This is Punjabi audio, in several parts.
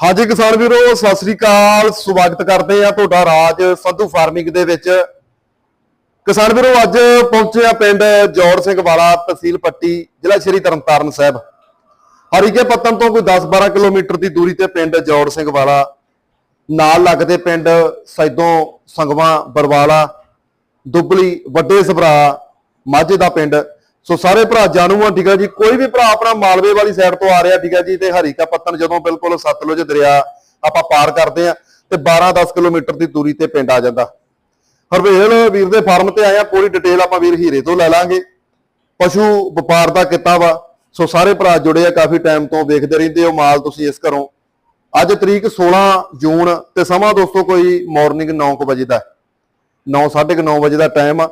ਹਾਂਜੀ ਕਿਸਾਨ ਵੀਰੋ, ਸਤਿ ਸ੍ਰੀ ਅਕਾਲ। ਸਵਾਗਤ ਕਰਦੇ ਆ ਤੁਹਾਡਾ ਰਾਜ ਸੰਧੂ ਫਾਰਮਿੰਗ ਦੇ ਵਿੱਚ। ਕਿਸਾਨ ਵੀਰੋ, ਅੱਜ ਪਹੁੰਚੇ ਆ ਪਿੰਡ ਜੋੜ ਸਿੰਘ ਵਾਲਾ ਤਹਿਸੀਲ ਪੱਟੀ, ਜ਼ਿਲ੍ਹਾ ਸ਼੍ਰੀ ਤਰਨਤਾਰਨ ਸਾਹਿਬ। ਹਰੀਕੇ ਪੱਤਨ ਤੋਂ ਕੋਈ 10-12 ਕਿਲੋਮੀਟਰ ਦੀ ਦੂਰੀ ਤੇ ਪਿੰਡ ਜੋੜ ਸਿੰਘ ਵਾਲਾ, ਨਾਲ ਲੱਗਦੇ ਪਿੰਡ ਸੈਦੋਂ ਸੰਗਵਾ, ਬਰਵਾਲਾ, ਦੁੱਬਲੀ, ਵੱਡੇ ਸਭਰਾ, ਮਾਝੇ ਦਾ ਪਿੰਡ। ਸੋ ਸਾਰੇ ਭਰਾ ਜਾਣੂ ਆ, ਠੀਕ ਆ ਜੀ। ਕੋਈ ਵੀ ਭਰਾ ਆਪਣਾ ਮਾਲਵੇ ਵਾਲੀ ਸਾਈਡ ਤੋਂ ਆ ਰਿਹਾ, ਠੀਕ ਆ ਜੀ, ਤੇ ਹਰੀਕਾ ਪੱਤਨ ਜਦੋਂ ਬਿਲਕੁਲ ਸਤਲੁਜ ਦਰਿਆ ਆਪਾਂ ਪਾਰ ਕਰਦੇ ਆ, ਤੇ 12-10 ਕਿਲੋਮੀਟਰ ਦੀ ਦੂਰੀ ਤੇ ਪਿੰਡ ਆ ਜਾਂਦਾ। ਹਰਵੇਲ ਵੀਰ ਦੇ ਫਾਰਮ ਤੇ ਆਇਆ ਪੂਰੀ ਡਿਟੇਲ ਆਪਾਂ ਵੀਰ ਹੀਰੇ ਤੋਂ ਲੈ ਲਾਂਗੇ। ਪਸ਼ੂ ਵਪਾਰ ਦਾ ਕਿੱਤਾ ਵਾ, ਸੋ ਸਾਰੇ ਭਰਾ ਜੁੜੇ ਆ, ਕਾਫੀ ਟਾਈਮ ਤੋਂ ਵੇਖਦੇ ਰਹਿੰਦੇ ਹੋ, ਮਾਲ ਤੁਸੀਂ ਇਸ ਘਰੋਂ। ਅੱਜ ਤਰੀਕ 16 ਜੂਨ, ਤੇ ਸਮਾਂ ਦੋਸਤੋ ਕੋਈ ਮਾਰਨਿੰਗ 9:00 ਵਜੇ ਦਾ 9:30 ਵਜੇ ਦਾ ਟਾਈਮ ਆ।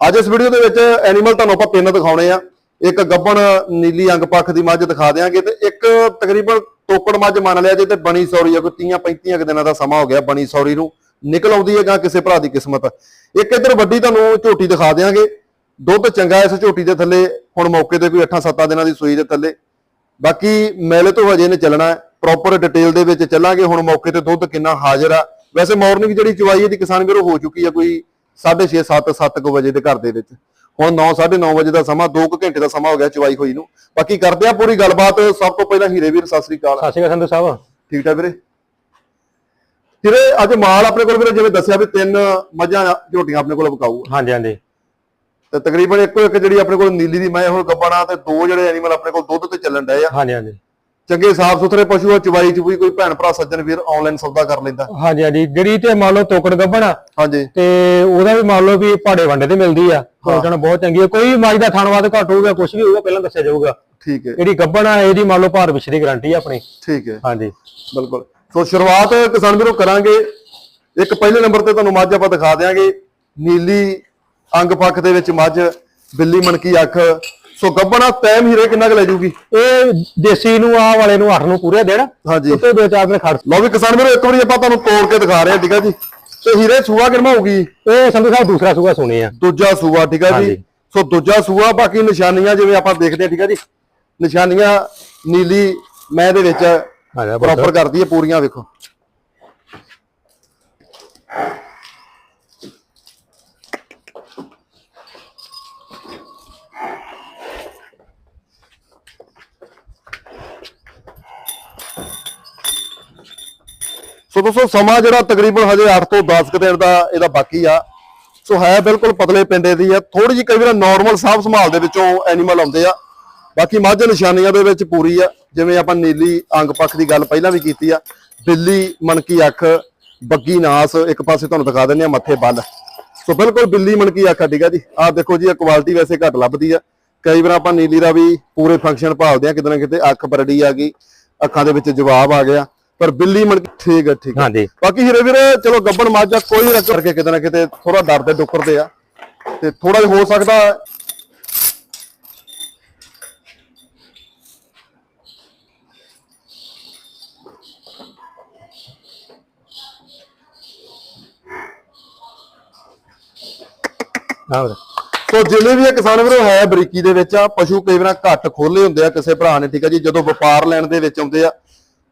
ਅੱਜ ਇਸ ਵੀਡੀਓ ਦੇ ਵਿੱਚ ਐਨੀਮਲ ਤੁਹਾਨੂੰ ਆਪਾਂ ਤਿੰਨ ਦਿਖਾਉਣੇ ਆ। ਇੱਕ ਗੱਬਣ ਨੀਲੀ ਅੰਗ ਪੱਖ ਦੀ ਮੱਝ ਦਿਖਾ ਦਿਆਂਗੇ ਤੇ ਇੱਕ ਤਕਰੀਬਨ ਤੋਕੜ ਮੱਝ ਮੰਨ ਲਿਆ ਜੇ ਤੇ ਬਣੀ ਸੌਰੀ ਆ, ਕੋਈ 30 35 ਦਿਨਾਂ ਦਾ ਸਮਾਂ ਹੋ ਗਿਆ ਬਣੀ ਸੌਰੀ ਨੂੰ। ਨਿਕਲ ਆਉਂਦੀ ਹੈ ਜਾਂ ਕਿਸੇ ਭਰਾ ਦੀ ਕਿਸਮਤ। ਇੱਕ ਇਧਰ ਵੱਡੀ ਤੁਹਾਨੂੰ ਝੋਟੀ ਦਿਖਾ ਦਿਆਂਗੇ। ਦੁੱਧ ਚੰਗਾ ਇਸ ਝੋਟੀ ਦੇ ਥੱਲੇ, ਹੁਣ ਮੌਕੇ ਤੇ ਕੋਈ 8-7 ਦਿਨਾਂ ਦੀ ਸੂਈ ਦੇ ਥੱਲੇ। ਬਾਕੀ ਮੇਲੇ ਤੋਂ ਹਜੇ ਨੇ ਚੱਲਣਾ ਪ੍ਰੋਪਰ ਡਿਟੇਲ ਦੇ ਵਿੱਚ ਚੱਲਾਂਗੇ। ਹੁਣ ਮੌਕੇ ਤੇ ਦੁੱਧ ਕਿੰਨਾ ਹਾਜ਼ਰ ਆ। ਵੈਸੇ ਮਾਰਨਿੰਗ ਜਿਹੜੀ ਚੁਆਈ ਇਹਦੀ ਕਿਸਾਨ ਵੀਰੋ ਹੋ ਚੁੱਕੀ ਆ, ਕੋਈ 6:30 7 7 ਵਜੇ ਦੇ ਘਰ ਦੇ ਵਿੱਚ। ਹੁਣ 9 9:30 ਵਜੇ ਦਾ ਸਮਾਂ 2 ਘੰਟੇ ਦਾ ਸਮਾਂ ਹੋ ਗਿਆ ਚੁਆਈ ਹੋਈ ਨੂੰ। ਬਾਕੀ ਕਰਦੇ ਆ ਪੂਰੀ ਗੱਲਬਾਤ। ਸਭ ਤੋਂ ਪਹਿਲਾਂ ਹੀਰੇ ਵੀਰ ਸਤਿ ਸ੍ਰੀ ਅਕਾਲ। ਸਤਿ ਸ਼੍ਰੀ ਅਕਾਲ ਸੰਧੂ ਸਾਹਿਬ। ਠੀਕ ਠਾਕ ਵੀਰੇ? ਵੀਰੇ ਅੱਜ ਮਾਲ ਆਪਣੇ ਕੋਲ ਵੀਰੇ ਜਿਵੇਂ ਦੱਸਿਆ ਵੀ ਤਿੰਨ ਮੱਝਾਂ ਝੋਟੀਆਂ ਆਪਣੇ ਕੋਲ ਵਿਕਾਊ ਆ। ਹਾਂਜੀ ਹਾਂਜੀ। ਤੇ ਤਕਰੀਬਨ ਇੱਕੋ ਇੱਕ ਜਿਹੜੀ ਆਪਣੇ ਕੋਲ ਨੀਲੀ ਦੀ ਮੈਂ ਹੁਣ ਗੱਬਣਾ ਤੇ ਦੋ ਜਿਹੜੇ ਐਨੀਮਲ ਆਪਣੇ ਕੋਲ ਦੁੱਧ ਤੇ ਚੱਲਣ ਡਏ ਆ। ਹਾਂਜੀ ਹਾਂਜੀ। ਚੰਗੇ ਸਾਫ਼ ਸੁਥਰੇ ਪਸ਼ੂ ਆ ਚਵਾਈ ਚ ਵੀ ਕੋਈ ਭੈਣ ਭਰਾ ਸੱਜਣ ਵੀਰ ਆਨਲਾਈਨ ਸੌਦਾ ਕਰ ਲੈਂਦਾ। ਹਾਂਜੀ ਹਾਂਜੀ। ਜਿਹੜੀ ਤੇ ਮੰਨ ਲਓ ਤੋਕੜ ਗੱਭਣਾ ਹਾਂਜੀ। ਤੇ ਉਹਦਾ ਵੀ ਮੰਨ ਲਓ ਵੀ ਪਹਾੜੇ ਵੰਡੇ ਤੇ ਮਿਲਦੀ ਆ ਪਹੁੰਚਣ ਬਹੁਤ ਚੰਗੀ ਹੈ ਕੋਈ ਮਾਜ ਦਾ ਥਣਵਾਦ ਘੱਟ ਹੋਊਗਾ ਕੁਝ ਵੀ ਹੋਊਗਾ ਪਹਿਲਾਂ ਦੱਸਿਆ ਜਾਊਗਾ। ਠੀਕ ਹੈ। ਜਿਹੜੀ ਗੱਭਣਾ ਇਹਦੀ ਮੰਨ ਲਓ ਭਾਰ ਵਿਛ ਦੀ ਗਾਰੰਟੀ ਆ ਆਪਣੀ। ਠੀਕ ਹੈ। ਹਾਂਜੀ। ਬਿਲਕੁਲ। ਸੋ ਸ਼ੁਰੂਆਤ ਕਿਸਾਨ ਵੀਰੋ ਕਰਾਂਗੇ। ਇੱਕ ਪਹਿਲੇ ਨੰਬਰ ਤੇ ਤੁਹਾਨੂੰ ਮੱਝ ਆਪਾਂ ਦਿਖਾ ਦਿਆਂਗੇ। ਨੀਲੀ ਅੰਗ ਪੱਖ ਦੇ ਵਿੱਚ ਮੱਝ ਬਿੱਲੀ ਮਣਕੀ ਅੱਖ ਸੋ ਗੱਬਣਾ ਟਾਈਮ ਹੀਰੇ ਕਿੰਨਾ ਕੁ ਲੈ ਜੂਗੀ? ਇਹ ਦੇਸੀ ਨੂੰ ਆ ਵਾਲੇ ਨੂੰ 8 ਨੂੰ ਪੂਰੇ ਦੇਣ। ਹਾਂਜੀ। ਉੱਤੇ ਦੋ ਚਾਰ ਦਿਨ ਖੜ ਲਓ ਵੀ ਕਿਸਾਨ ਵੀਰੋ ਇੱਕ ਵਾਰੀ ਆਪਾਂ ਤੁਹਾਨੂੰ ਤੋੜ ਕੇ ਦਿਖਾ ਰਹੇ ਹਾਂ ਠੀਕ ਹੈ ਜੀ। ਤੇ ਹੀਰੇ ਸੂਆ ਕਿੰਨਾ ਹੋਊਗੀ? ਇਹ ਸੰਧੂ ਸਾਹਿਬ ਦੂਸਰਾ ਸੂਆ ਸੁਣੇ ਆ। ਦੂਜਾ ਸੂਆ ਠੀਕ ਹੈ ਜੀ। ਸੋ ਦੂਜਾ ਸੂਆ ਬਾਕੀ ਨਿਸ਼ਾਨੀਆਂ ਜਿਵੇਂ ਆਪਾਂ ਦੇਖਦੇ ਹਾਂ ਠੀਕ ਹੈ ਜੀ। ਨਿਸ਼ਾਨੀਆਂ ਨੀਲੀ ਮੈਂ ਦੇ ਵਿੱਚ ਆ ਪ੍ਰੋਪਰ ਕਰਦੀ ਹੈ ਪੂਰੀਆਂ ਵੇਖੋ। ਸੋ ਦੋਸਤੋ, ਸਮਾਂ ਜਿਹੜਾ ਤਕਰੀਬਨ ਹਜੇ 8 ਤੋਂ 10 ਕੁ ਦਿਨ ਦਾ ਇਹਦਾ ਬਾਕੀ ਆ। ਸੋ ਹੈ ਬਿਲਕੁਲ ਪਤਲੇ ਪਿੰਡੇ ਦੀ ਆ। ਥੋੜੀ ਜਿਹੀ ਕਈ ਵਾਰ ਨਾਰਮਲ ਸਾਫ਼ ਸੰਭਾਲ ਦੇ ਵਿੱਚੋਂ ਐਨੀਮਲ ਆਉਂਦੇ ਆ। ਬਾਕੀ ਮੱਝ ਨਿਸ਼ਾਨੀਆਂ ਦੇ ਵਿੱਚ ਪੂਰੀ ਆ। ਜਿਵੇਂ ਆਪਾਂ ਨੀਲੀ ਅੰਗ ਪੱਖ ਦੀ ਗੱਲ ਪਹਿਲਾਂ ਵੀ ਕੀਤੀ ਆ। ਬਿੱਲੀ, ਮਣਕੀ ਅੱਖ, ਬੱਗੀ, ਨਾਸ, ਇੱਕ ਪਾਸੇ ਤੁਹਾਨੂੰ ਦਿਖਾ ਦਿੰਦੇ ਆ ਮੱਥੇ ਬੱਲ। ਸੋ ਬਿਲਕੁਲ ਬਿੱਲੀ, ਮਣਕੀ ਅੱਖ ਆ, ਠੀਕ ਆ ਜੀ। ਆਹ ਦੇਖੋ ਜੀ, ਇਹ ਕੁਆਲਿਟੀ ਵੈਸੇ ਘੱਟ ਲੱਭਦੀ ਆ। ਕਈ ਵਾਰ ਆਪਾਂ ਨੀਲੀ ਦਾ ਵੀ ਪੂਰੇ ਫੰਕਸ਼ਨ ਭਾਲਦੇ ਆ। ਕਿਤੇ ਨਾ ਕਿਤੇ ਅੱਖ ਬਰੜੀ ਆ ਗਈ। ਅੱਖਾਂ ਦੇ ਵਿੱਚ ਜਵਾਬ ਆ ਗਿਆ। ਪਰ ਬਿੱਲੀ ਮਣਕੀ ਠੀਕ ਆ ਠੀਕ ਹਾਂਜੀ। ਬਾਕੀ ਹੀਰੇ ਵੀਰੇ ਚਲੋ ਗੱਬਣ ਮਾਝਾ ਕੋਈ ਰੱਖ ਕਰਕੇ ਕਿਤੇ ਨਾ ਕਿਤੇ ਥੋੜਾ ਡਰਦੇ ਡੁੱਕਰਦੇ ਆ। ਤੇ ਥੋੜਾ ਜਿਹਾ ਹੋ ਸਕਦਾ ਆਹ। ਸੋ ਜਿੰਨੇ ਵੀ ਇਹ ਕਿਸਾਨ ਵੀਰੋ ਹੈ ਬਰੀਕੀ ਦੇ ਵਿੱਚ ਆ ਪਸ਼ੂ ਕਈ ਵਾਰ ਘੱਟ ਖੋਲੇ ਹੁੰਦੇ ਆ ਕਿਸੇ ਭਰਾ ਨੇ ਠੀਕ ਆ ਜੀ ਜਦੋਂ ਵਪਾਰ ਲੈਣ ਦੇ ਵਿੱਚ ਆਉਂਦੇ ਆ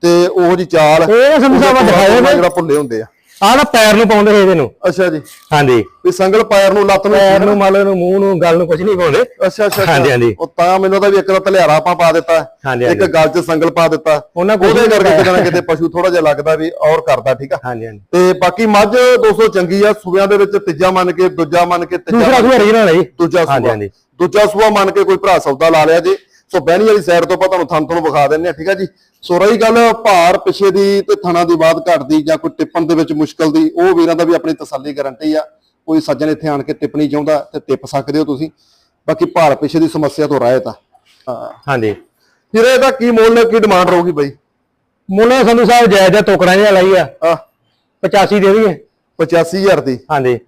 ਤੇ ਉਹੋ ਜੀ ਚਾਲ ਇਹ ਸੰਧੂ ਸਾਹਿਬ ਦਿਖਾਏ ਨੇ। ਜਿਹੜਾ ਭੁੱਲੇ ਹੁੰਦੇ ਆ। ਆਹ ਨਾ ਪੈਰ ਨੂੰ ਪਾਉਂਦੇ ਸੀ ਇਹਦੇ ਨੂੰ। ਅੱਛਾ ਜੀ। ਹਾਂਜੀ। ਵੀ ਸੰਗਲ ਪੈਰ ਨੂੰ ਲੱਤ ਨੂੰ ਪੈਰ ਨੂੰ ਲਓ ਇਹਨੂੰ ਮੂੰਹ ਨੂੰ ਗੱਲ ਨੂੰ ਕੁਝ ਨਹੀਂ ਪਾਉਂਦੇ। ਅੱਛਾ ਅੱਛਾ। ਹਾਂਜੀ, ਹਾਂਜੀ। ਉਹ ਤਾਂ ਮੈਨੂੰ ਤਾਂ ਵੀ ਇੱਕ ਦਾ ਧਲਿਆਰਾ ਆਪਾਂ ਪਾ ਦਿੱਤਾ। ਹਾਂਜੀ, ਇੱਕ ਹਾਂਜੀ। ਗਲ 'ਚ ਸੰਗਲ ਪਾ ਦਿੱਤਾ। ਉਹਨਾਂ ਕੁਛ ਉਹਦੇ ਕਰਕੇ। ਕਿਤੇ ਨਾ ਕਿਤੇ ਪਸ਼ੂ ਥੋੜਾ ਜਿਹਾ ਲੱਗਦਾ ਵੀ ਔਰ ਕਰਦਾ ਠੀਕ ਆ। ਹਾਂਜੀ ਹਾਂਜੀ। ਤੇ ਬਾਕੀ ਮੱਝ 200 ਚੰਗੀ ਆ ਸੂਬਿਆਂ ਦੇ ਵਿੱਚ ਤੀਜਾ ਮੰਨ ਕੇ ਦੂਜਾ ਮੰਨ ਕੇ ਤੀਜਾ ਦੂਸਰਾ ਮੰਨ ਸੂਆ ਰੀਜਨਲ ਹੈ ਜੀ। ਦੂਜਾ ਹਾਂਜੀ ਹਾਂਜੀ। ਦੂਜਾ ਸੂਆ ਮੰਨ ਕੇ ਕੋਈ ਭਰਾ ਸੌਦਾ ਲਾ ਲਿਆ ਜੀ। ਸੋ ਬਹਿਣੀ ਵਾਲੀ ਸਾਈਡ ਤੋਂ ਆਪਾਂ ਤੁਹਾਨੂੰ ਥਣ ਤੋਂ ਵਿਖਾ ਦਿੰਨੇ ਆ ਠੀਕ ਆ ਜੀ? ਸੋ ਰਹੀ ਗੱਲ ਭਾਰ ਪਿਛੇ ਦੀ ਤੇ ਥਣਾ ਦੀ ਬਾਤ ਘਟਦੀ ਜਾਂ ਕੋਈ ਟਿੱਪਣ ਦੇ ਵਿੱਚ ਮੁਸ਼ਕਲ ਦੀ ਉਹ ਵੀਰਾਂ ਦਾ ਵੀ ਆਪਣੀ ਤਸੱਲੀ ਗਾਰੰਟੀ ਆ। ਕੋਈ ਸੱਜਣ ਇੱਥੇ ਆਣ ਕੇ ਟਿੱਪਣੀ ਚਾਹੁੰਦਾ ਤੇ ਟਿੱਪ ਸਕਦੇ ਹੋ ਤੁਸੀਂ। ਬਾਕੀ ਭਾਰ ਪਿਛੇ ਦੀ ਸਮੱਸਿਆ ਤੋਂ ਰਹਿਤ ਆ ਹਾਂਜੀ। ਫਿਰ ਇਹਦਾ ਕੀ ਮੁੱਲ ਕੀ ਡਿਮਾਂਡ ਰਹੂਗੀ ਬਾਈ? ਮੁੱਲ ਸੰਧੂ ਸਾਹਿਬ ਜਾਇਜ਼ ਦਾ ਟੋਕਰਾਂ ਜਿਹਾ ਲਈ ਆ। ਆ 85 ਦੇ ਦਈਏ 85000 ਦੀ। ਹਾਂਜੀ।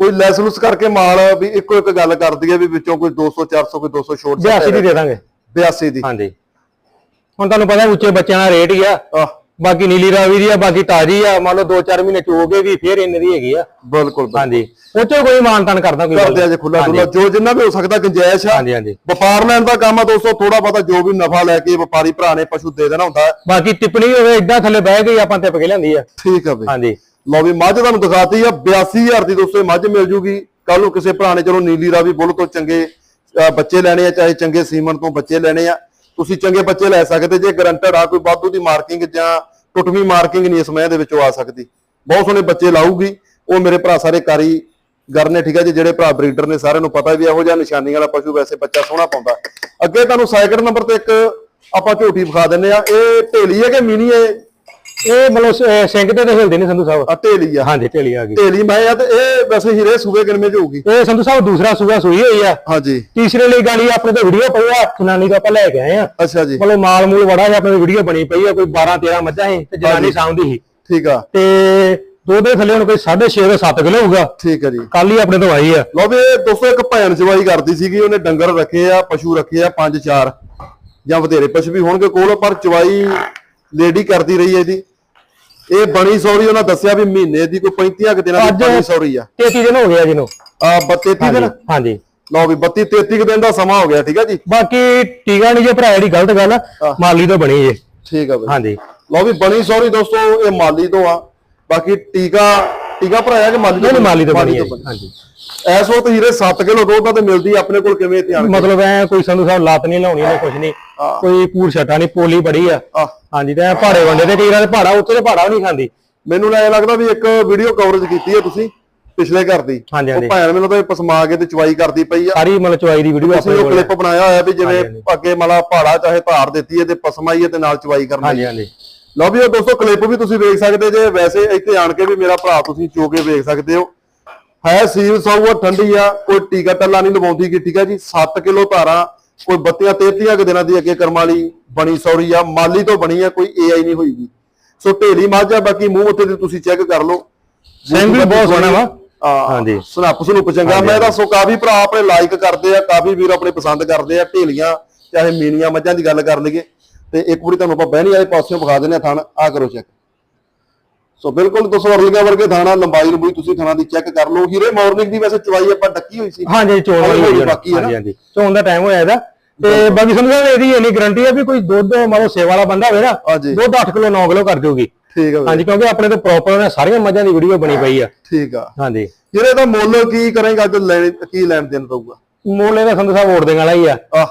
ਕੋਈ ਲੈਸ ਲੁਸ ਕਰਕੇ ਮਾਲ ਵੀ ਇੱਕੋ ਇੱਕ ਗੱਲ ਕਰਦੀ ਹੈ ਵੀ ਵਿੱਚੋਂ ਕੋਈ 200 400 ਕੋਈ 200 ਛੋਟ 82 ਦੀ ਦੇ ਦਾਂਗੇ। 82 ਦੀ। ਹਾਂਜੀ। ਹੁਣ ਤੁਹਾਨੂੰ ਪਤਾ ਉੱਚੇ ਬੱਚਿਆਂ ਦਾ ਰੇਟ ਹੀ ਆ। ਬਾਕੀ ਨੀਲੀ ਰਾਵੀ ਦੀ ਆ ਬਾਕੀ ਤਾਜੀ ਆ। ਮੰਨ ਲਓ 2-4 ਮਹੀਨੇ ਚੋਗੇ ਵੀ ਫੇਰ ਇੰਨੇ ਦੀ ਹੈਗੀ ਆ। ਬਿਲਕੁਲ ਬਿਲਕੁਲ। ਹਾਂਜੀ। ਉਹ ਚੋਂ ਕੋਈ ਮਾਨਤਾਨ ਕਰਦਾ ਕੋਈ ਗੱਲ ਕਰਦੇ ਆ ਜੇ ਖੁੱਲਾ ਡੁੱਲਾ ਜੋ ਜਿੰਨਾ ਵੀ ਹੋ ਸਕਦਾ ਗੁੰਜਾਇਸ਼ ਆ। ਹਾਂਜੀ ਹਾਂਜੀ। ਵਪਾਰ ਲੈਣ ਦਾ ਕੰਮ ਆ ਦੋਸਤੋ ਥੋੜਾ ਬਹੁਤਾ ਜੋ ਵੀ ਨਫਾ ਲੈ ਕੇ ਵਪਾਰੀ ਭਰਾ ਨੇ ਪਸ਼ੂ ਦੇ ਦੇਣਾ ਹੁੰਦਾ। ਹੈ। ਬਾਕੀ ਟਿੱਪਣੀ ਹੋਵੇ ਇਦਾਂ ਥੱਲੇ ਬਹਿ ਗਈ ਆਪਾਂ ਟਿੱਪ ਕੇ ਲਿਆਂਦੀ ਆ। ਠੀਕ ਆ ਬਈ। ਹਾਂਜੀ। ਲਓ ਵੀ ਮੱਝ ਤੁਹਾਨੂੰ ਦਿਖਾਤੀ ਆ 82000 ਦੀ ਦੋਸਤੋ ਇਹ ਮੱਝ ਮਿਲ ਜੂਗੀ। ਕੱਲ ਨੂੰ ਕਿਸੇ ਭਰਾ ਨੇ ਚਲੋ ਨੀਲੀ ਰਾਵੀ ਬੁੱਲ ਤੋਂ ਚੰਗੇ ਬੱਚੇ ਲੈਣੇ ਆ, ਚਾਹੇ ਚੰਗੇ ਸੀਮਨ ਤੋਂ ਬੱਚੇ ਲੈਣੇ ਆ। ਤੁਸੀਂ ਚੰਗੇ ਬੱਚੇ ਲੈ ਸਕਦੇ, ਜੇ ਗਰੰਟਡ ਆ ਕੋਈ ਵਾਧੂ ਦੀ ਮਾਰਕਿੰਗ ਜਾਂ ਟੁੱਟਵੀਂ ਮਾਰਕਿੰਗ ਨਹੀਂ ਇਸ ਮਹਿ ਦੇ ਵਿੱਚੋਂ ਆ ਸਕਦੀ। ਬਹੁਤ ਸੋਹਣੇ ਬੱਚੇ ਲਾਊਗੀ। ਉਹ ਮੇਰੇ ਭਰਾ ਸਾਰੇ ਕਾਰੀਗਰ ਨੇ, ਠੀਕ ਹੈ ਜੀ, ਜਿਹੜੇ ਭਰਾ ਬਰੀਡਰ ਨੇ, ਸਾਰਿਆਂ ਨੂੰ ਪਤਾ ਵੀ ਇਹੋ ਜਿਹਾ ਨਿਸ਼ਾਨੀ ਵਾਲਾ ਪਸ਼ੂ ਵੈਸੇ ਬੱਚਾ ਸੋਹਣਾ ਪਾਉਂਦਾ। ਅੱਗੇ ਤੁਹਾਨੂੰ ਸਾਈਕਲ ਨੰਬਰ ਤੇ ਇੱਕ ਆਪਾਂ ਝੋਟੀ ਵਿਖਾ ਦਿੰਨੇ ਆ। ਇਹ ਢੇਲੀ ਹੈ ਕਿ ਮਿਨੀ ਹੈ? ਇਹ ਮਤਲਬ ਸਿੰਘ ਤੇ ਤਾਂ ਹਿਲਦੇ ਨਹੀਂ ਸੰਧੂ ਸਾਹਿਬ। ਆ ਢੇਲੀ ਆ। ਹਾਂਜੀ ਢੇਲੀ ਆ ਗਈ। ਢੇਲੀ ਮੈਂ ਆ ਤੇ ਇਹ ਵੈਸੇ ਹੀਰੇ ਸੂਬੇ ਗਿਣਵੇਂ ਚ ਹੋਊਗੀ। ਇਹ ਸੰਧੂ ਸਾਹਿਬ ਦੂਸਰਾ ਸੂਆ ਸੂਈ ਹੋਈ ਆ। ਹਾਂਜੀ। ਤੀਸਰੇ ਲਈ ਗਾਲੀ ਆਪਣੇ ਤੋਂ ਵੀਡੀਓ ਪਈ ਆ ਜਨਾਨੀ ਦਾ ਆਪਾਂ ਲੈ ਕੇ ਆਏ ਆ। ਅੱਛਾ ਜੀ। ਮਤਲਬ ਮਾਲ ਮੂਲ ਬੜਾ ਜਿਹਾ ਆਪਣੇ ਵੀਡੀਓ ਬਣੀ ਪਈ ਆ ਕੋਈ 12 13 ਮੱਝਾਂ ਸੀ ਤੇ ਜਨਾਨੀ ਸਾਂਭਦੀ ਸੀ। ਠੀਕ ਆ। ਤੇ ਦੁੱਧ ਦੇ ਥੱਲੇ ਹੁਣ ਕੋਈ 6.5 ਤੋਂ 7 ਕਿਲੋ ਹੋਊਗਾ। ਠੀਕ ਆ ਜੀ। ਕੱਲ ਹੀ ਆਪਣੇ ਤੋਂ ਆਈ ਆ। ਲਓ ਵੀ ਦੋਸਤੋ ਇੱਕ ਭੈਣ ਜਵਾਈ ਕਰਦੀ ਸੀਗੀ ਉਹਨੇ ਡੰਗਰ ਰੱਖੇ ਆ ਪਸ਼ੂ ਰੱਖੇ ਆ ਪੰਜ ਚਾਰ ਜਾਂ ਵਧੇਰੇ। ਪਸ਼ੂ ਵੀ ਹੋਣਗੇ ਕੋਲ ਪਰ ਚਵਾਈ ਲੇਡੀ ਕਰਦੀ ਰਹੀ ਹੈ ਇਹਦੀ ਇਹ ਬਣੀ ਸੌਰੀ ਉਹਨਾਂ ਦੱਸਿਆ ਵੀ ਮਹੀਨੇ ਦੀ ਕੋਈ 35 ਕੁ ਦਿਨਾਂ ਦੀ ਬਣੀ ਸੌਰੀ ਆ। 33 ਦਿਨ ਹੋ ਗਿਆ ਜਿਹਨੂੰ ਆ 32 ਦਿਨ? ਹਾਂਜੀ। ਲਓ ਵੀ 32 33 ਕੁ ਦਿਨ ਦਾ ਸਮਾਂ ਹੋ ਗਿਆ ਠੀਕ ਆ ਜੀ? ਬਾਕੀ ਟੀਕਾ ਨਹੀਂ ਜੇ ਭਰਾ ਜਿਹੜੀ ਗਲਤ ਗੱਲ ਆ, ਮਾਲੀ ਤੋਂ ਬਣੀ ਜੇ। ਠੀਕ ਆ ਬਈ। ਹਾਂਜੀ। ਲਓ ਵੀ ਬਣੀ ਸੌਰੀ ਦੋਸਤੋ ਇਹ ਮਾਲੀ ਤੋਂ ਆ। ਬਾਕੀ ਟੀਕਾ ਟੀਕਾ ਭਰਾਇਆ ਕਿ ਮਾਲੀ ਨਹੀਂ ਮਾਲੀ ਤੋਂ ਬਣੀ ਹੈ। ਹਾਂਜੀ। ਇਸ ਵਕਤ ਹੀਰੇ 7 ਕਿਲੋ ਦੁੱਧ ਆ ਤੇ ਮਿਲਦੀ ਆਪਣੇ ਕੋਲ ਕਿਵੇਂ ਧਿਆਨ ਮਤਲਬ ਐ ਕੋਈ ਸੰਧੂ ਸਾਹਿਬ ਲੱਤ ਨਹੀਂ ਲਾਉਣੀ ਨਾ ਕੁਝ ਨਹੀਂ। ਕੋਈ ਪੂਰ ਛਟਾ ਨਹੀਂ ਪੋਲੀ ਬੜੀ ਆ। ਹਾਂਜੀ ਤੇ ਐਂ ਪਹਾੜੇ ਵੰਡੇ ਤੇ ਕਈ ਵਾਰ ਪਹਾੜਾ ਉੱਤੇ ਤੇ ਪਹਾੜਾ ਨਹੀਂ ਖਾਂਦੀ। ਮੈਨੂੰ ਐ ਲੱਗਦਾ ਵੀ ਇੱਕ ਵੀਡੀਓ ਕਵਰੇਜ ਕੀਤੀ ਹੈ ਤੁਸੀਂ ਪਿਛਲੇ ਘਰ ਦੀ। ਹਾਂਜੀ, ਹਾਂਜੀ। ਉਹ ਭੈਣ ਮੈਨੂੰ ਤਾਂ ਇਹ ਪਸਮਾ ਕੇ ਤੇ ਚਵਾਈ ਕਰਦੀ ਪਈ ਆ। ਸਾਰੀ ਮਤਲਬ ਚਵਾਈ ਦੀ ਵੀਡੀਓ ਆਪਣੇ ਉਹ ਕੋਲ ਕਲਿੱਪ ਬਣਾਇਆ ਹੋਇਆ ਵੀ ਜਿਵੇਂ ਅੱਗੇ ਮਲਾ ਪਹਾੜਾ ਚਾਹੇ ਧਾਰ ਦਿੱਤੀ ਹੈ ਤੇ ਪਸਮਾਈ ਹੈ ਤੇ ਨਾਲ ਚਵਾਈ ਕਰਨੀ। ਹਾਂਜੀ ਹਾਂਜੀ। ਲਓ ਵੀ ਉਹ ਦੋਸਤੋ ਕਲਿੱਪ ਵੀ ਤੁਸੀਂ ਵੇਖ ਸਕਦੇ ਜੇ। ਵੈਸੇ ਇੱਥੇ ਆਣ ਕੇ ਵੀ ਮੇਰਾ ਭਰਾ ਤੁਸੀਂ ਚੋ ਕੇ ਵੇਖ ਸਕਦੇ ਹੋ। ਹੈ ਸੀਲ ਸੌਆ ਠੰਡੀ ਆ ਕੋਈ ਟੀਕਾ ਟੱਲਾ ਨਹੀਂ ਲਵਾਉਂਦੀ ਗੀ ਠੀਕ ਹੈ ਜੀ? 7 ਕਿਲੋ ਧਾਰਾਂ ਕੋਈ 32 33 ਕੁ ਦਿਨਾਂ ਦੀ ਅੱਗੇ ਕਰਮ ਵਾਲੀ ਬਣੀ ਸੌਰੀ ਆ ਮਾਲੀ ਤੋਂ ਬਣੀ ਆ ਕੋਈ ਏਆਈ ਨਹੀਂ ਹੋਈਗੀ ਸੋ ਢੇਲੀ ਮੱਝ ਆ ਬਾਕੀ ਮੂੰਹ ਉੱਤੇ ਦੀ ਤੁਸੀਂ ਚੈੱਕ ਕਰ ਲਓ। ਸਿੰਘ ਵੀ ਬਹੁਤ ਸੋਹਣਾ ਵਾ। ਹਾਂਜੀ। ਸਨੱਪ ਸਨੂਪ ਚੰਗਾ? ਮੈਂ ਤਾਂ ਸੋ ਕਾਫੀ ਭਰਾ ਆਪਣੇ ਲਾਈਕ ਕਰਦੇ ਆ ਕਾਫੀ ਵੀਰ ਆਪਣੇ ਪਸੰਦ ਕਰਦੇ ਆ ਢੇਲੀਆਂ ਚਾਹੇ ਮੀਨੀਆਂ ਮੱਝਾਂ ਦੀ ਗੱਲ ਕਰ ਲਈਏ ਤੇ ਇੱਕ ਵਾਰੀ ਤੁਹਾਨੂੰ ਆਪਾਂ ਬਹਿਣੀ ਵਾਲੇ ਪਾਸਿਓਂ ਵਿਖਾ ਦਿੰਦੇ ਆ ਥਣ। ਆ ਕਰੋ ਚੈੱਕ ਸੋ ਬਿਲਕੁਲ ਦੋਸਤੋ ਅਰਲੀਆਂ ਵਰਗੇ ਥਾਣਾ ਲੰਬਾਈ ਲੰਬੂਈ ਤੁਸੀਂ ਥਾਣਾ ਦੀ ਚੈੱਕ ਕਰ ਲਓ। ਹੀਰੇ ਮਾਰਨਿੰਗ ਦੀ ਵੈਸੇ ਚਵਾਈ ਆਪਾਂ ਡੱਕੀ ਹੋਈ ਸੀ। ਹਾਂਜੀ ਚੋਣ ਹੋਈ। ਬਾਕੀ ਹੈ ਨਾ? ਹਾਂਜੀ ਹਾਂਜੀ। ਚੋਣ ਦਾ ਟਾਈਮ ਹੋਇਆ ਇਹਦਾ। ਤੇ ਬਾਕੀ ਸਮਝੋ ਇਹਦੀ ਇੰਨੀ ਗਰੰਟੀ ਆ ਵੀ ਕੋਈ ਦੁੱਧ ਮਤਲਬ ਸੇਵਾ ਵਾਲਾ ਬੰਦਾ ਹੋਵੇ ਨਾ। ਦੁੱਧ 8 ਕਿਲੋ 9 ਕਿਲੋ ਕਰ ਦਿਓਗੀ ਠੀਕ ਆ ਹਾਂਜੀ ਕਿਉਂਕਿ ਆਪਣੇ ਤੋਂ ਪ੍ਰੋਪਰ ਨੇ ਸਾਰੀਆਂ ਮੱਝਾਂ ਦੀ ਵੀਡੀਓ ਬਣੀ ਪਈ ਆ। ਠੀਕ ਆ। ਹਾਂਜੀ। ਹੀਰੇ ਦਾ ਮੁੱਲ ਕੀ ਕਰੇਗਾ ਅੱਜ ਲੈਣ ਕੀ ਲੈਣ ਦੇਣ ਦਊਗਾ ਮੁੱਲ ਇਹਦਾ ਸੰਧੂ ਸਾਹਿਬ ਵੋਟ ਦੇਣ ਵਾਲਾ ਹੀ ਆ। ਆਹ।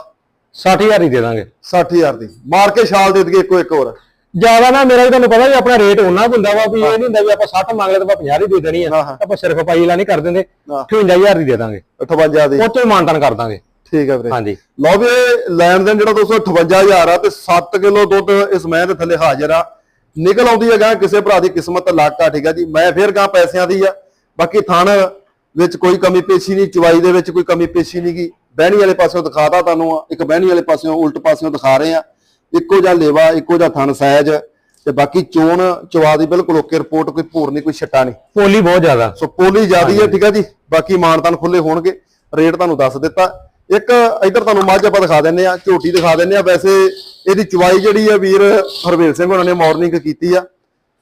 60000 ਹੀ ਦੇ ਦਾਂਗੇ। 60000 ਦੀ। ਮਾਰ ਕੇ ਛਾਲ ਦੇ ਦਈਏ ਇੱਕੋ ਇੱਕ ਹੋਰ। ਜ਼ਿਆਦਾ ਨਾ ਮੇਰਾ ਵੀ ਤੁਹਾਨੂੰ ਪਤਾ ਵੀ ਆਪਣਾ ਰੇਟ ਉਹਨਾਂ ਹੁੰਦਾ ਵਾ ਵੀ ਇਹ ਨਹੀਂ ਹੁੰਦਾ ਵੀ ਆਪਾਂ 60 ਮੰਗ ਲਏ ਤਾਂ ਆਪਾਂ 50 ਹੀ ਦੇ ਦੇਣੀ ਆ। ਹਾਂ, ਹਾਂ। ਆਪਾਂ ਸਿਰਫ ਪਾਈ ਲਾ ਨਹੀਂ ਕਰ ਦਿੰਦੇ ਹਾਂ। 58000 ਦੀ ਦੇ ਦਾਂਗੇ। 58 ਦੀ। ਉਹ ਤੋਂ ਮਾਨਤਨ ਕਰ ਦਾਂਗੇ। ਠੀਕ ਆ ਵੀਰੇ। ਹਾਂਜੀ। ਲਓ ਵੀ ਲੈਣ ਦੇਣ ਜਿਹੜਾ 258 ਆ ਤੇ 7 ਕਿਲੋ ਦੁੱਧ ਇਸ ਮੈਂ ਦੇ ਥੱਲੇ ਹਾਜ਼ਰ ਆ। ਨਿਕਲ ਆਉਂਦੀ ਹੈ ਗਾਂ ਕਿਸੇ ਭਰਾ ਦੀ ਕਿਸਮਤ ਲੱਕ ਆ ਠੀਕ ਆ ਜੀ। ਮੈਂ ਫੇਰ ਗਾਂ ਪੈਸਿਆਂ ਦੀ ਆ। ਬਾਕੀ ਥਣ ਵਿੱਚ ਕੋਈ ਕਮੀ ਪੇਸ਼ੀ ਨਹੀਂ ਚਵਾਈ ਦੇ ਵਿੱਚ ਕੋਈ ਕਮੀ ਪੇਸ਼ੀ ਨਹੀਂ ਗੀ। ਬਹਿਣੀ ਵਾਲੇ ਪਾਸਿਓਂ ਦਿਖਾਤਾ ਤੁਹਾਨੂੰ ਇੱਕ ਬਹਿਣੀ ਵਾਲੇ ਪਾਸਿਓਂ ਉਲਟ ਪਾਸਿਓਂ ਦਿਖਾ ਰਹੇ ਆ ਇੱਕੋ ਜਿਹਾ ਲੇਵਾ ਇੱਕੋ ਜਿਹਾ ਥਣ ਸਾਇਜ ਤੇ ਬਾਕੀ ਚੋਣ ਚਵਾ ਦੀ ਬਿਲਕੁਲ ਓਕੇ ਰਿਪੋਰਟ ਕੋਈ ਭੂਰ ਨਹੀਂ ਕੋਈ ਛੱਟਾ ਨਹੀਂ। ਪੋਲੀ ਬਹੁਤ ਜ਼ਿਆਦਾ। ਸੋ ਪੋਲੀ ਜਿਆਦੀ ਹੈ ਠੀਕ ਹੈ ਜੀ? ਬਾਕੀ ਮਾਨਤਾਨ ਖੁੱਲੇ ਹੋਣਗੇ ਰੇਟ ਤੁਹਾਨੂੰ ਦੱਸ ਦਿੱਤਾ। ਇੱਕ ਇੱਧਰ ਤੁਹਾਨੂੰ ਮੱਝ ਆਪਾਂ ਦਿਖਾ ਦਿੰਨੇ ਆ ਝੋਟੀ ਦਿਖਾ ਦਿੰਨੇ ਆ ਵੈਸੇ ਇਹਦੀ ਚਵਾਈ ਜਿਹੜੀ ਆ ਵੀਰ ਹਰਵੇਲ ਸਿੰਘ ਉਹਨਾਂ ਨੇ ਮਾਰਨਿੰਗ ਕੀਤੀ ਆ।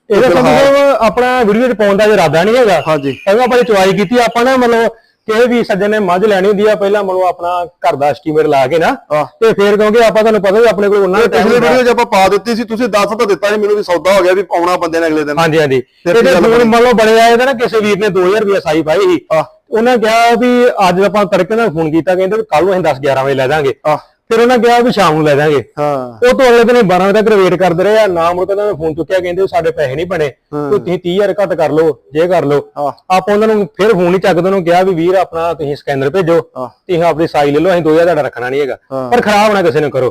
ਇਹਦਾ ਸਾਹਿਬ ਆਪਣਾ ਵੀਡੀਓ ਚ ਪਾਉਣ ਦਾ ਇਰਾਦਾ ਨਹੀਂ ਹੈਗਾ। ਹਾਂਜੀ। ਪਹਿਲਾਂ ਆਪਾਂ ਨੇ ਚੁਆਈ ਕੀਤੀ ਆਪਾਂ ਨਾ ਮਤਲਬ ਕਿਸੇ ਵੀ ਸੱਜਣ ਨੇ ਮੱਝ ਲੈਣੀ ਹੁੰਦੀ ਆ ਪਹਿਲਾਂ ਮਤਲਬ ਆਪਣਾ ਘਰ ਦਾ ਐਸਟੀਮੇਟ ਲਾ ਕੇ ਨਾ ਆਹ। ਤੇ ਫਿਰ ਕਿਉਂਕਿ ਆਪਾਂ ਤੁਹਾਨੂੰ ਪਤਾ ਵੀ ਆਪਣੇ ਕੋਲ ਉਹਨਾਂ ਦਾ ਪਿਛਲੀ ਵੀਡੀਓ 'ਚ ਆਪਾਂ ਪਾ ਦਿੱਤੀ ਸੀ ਤੁਸੀਂ ਦੱਸ ਤਾਂ ਦਿੱਤਾ ਸੀ ਮੈਨੂੰ ਵੀ ਸੌਦਾ ਹੋ ਗਿਆ ਵੀ ਆਉਣਾ ਬੰਦੇ ਨੇ ਅਗਲੇ ਦਿਨ। ਹਾਂਜੀ ਹਾਂਜੀ। ਫਿਰ ਕੀ ਇਹਦੇ ਗੱਲ ਫੋਨ ਮੰਨ ਲਓ ਬੜੇ ਆਏ ਤਾਂ ਨਾ ਕਿਸੇ ਵੀਰ ਨੇ 2000 ਰੁਪਏ ਸਾਈ ਪਾਈ ਸੀ। ਆਹ ਉਹਨਾਂ ਕਿਹਾ ਵੀ ਅੱਜ ਆਪਾਂ ਤੜਕੇ ਨਾਲ ਫੋਨ ਕੀਤਾ ਕਹਿੰਦੇ ਕੱਲ ਨੂੰ ਅਸੀਂ 10 11 ਵਜੇ ਲੈ ਆਹ ਫਿਰ ਉਹਨਾਂ ਕਿਹਾ ਵੀ ਸ਼ਾਮ ਨੂੰ ਲੈ ਦਾਂਗੇ ਹਾਂ। ਉਹ ਤੋਂ ਅਗਲੇ ਦਿਨ 12 ਵਜੇ ਤੱਕ ਵੇਟ ਕਰਦੇ ਰਹੇ ਆ। ਨਾ ਮੁੜ ਕੇ ਉਹਨਾਂ ਨੇ ਫੋਨ ਚੁੱਕਿਆ ਕਹਿੰਦੇ ਸਾਡੇ ਪੈਸੇ ਨਹੀਂ ਬਣੇ। ਕੋਈ ਤੁਸੀਂ 30000 ਘੱਟ ਕਰ ਲਓ ਜੇ ਕਰ ਲਓ। ਆਪਾਂ ਉਹਨਾਂ ਨੂੰ ਫਿਰ ਫੋਨ ਹੀ ਚੱਕਦੇ ਨੂੰ ਕਿਹਾ ਵੀ ਵੀਰ ਆਪਣਾ ਤੁਸੀਂ ਸਕੈਨਰ ਭੇਜੋ। ਤੁਸੀਂ ਆਪਣੀ ਸਾਈ ਲੈ ਲਓ ਅਸੀਂ 2000 ਤੁਹਾਡਾ ਰੱਖਣਾ ਨਹੀਂ ਹੈਗਾ। ਪਰ ਖਰਾਬ ਨਾ ਕਿਸੇ ਨੇ ਕਰੋ।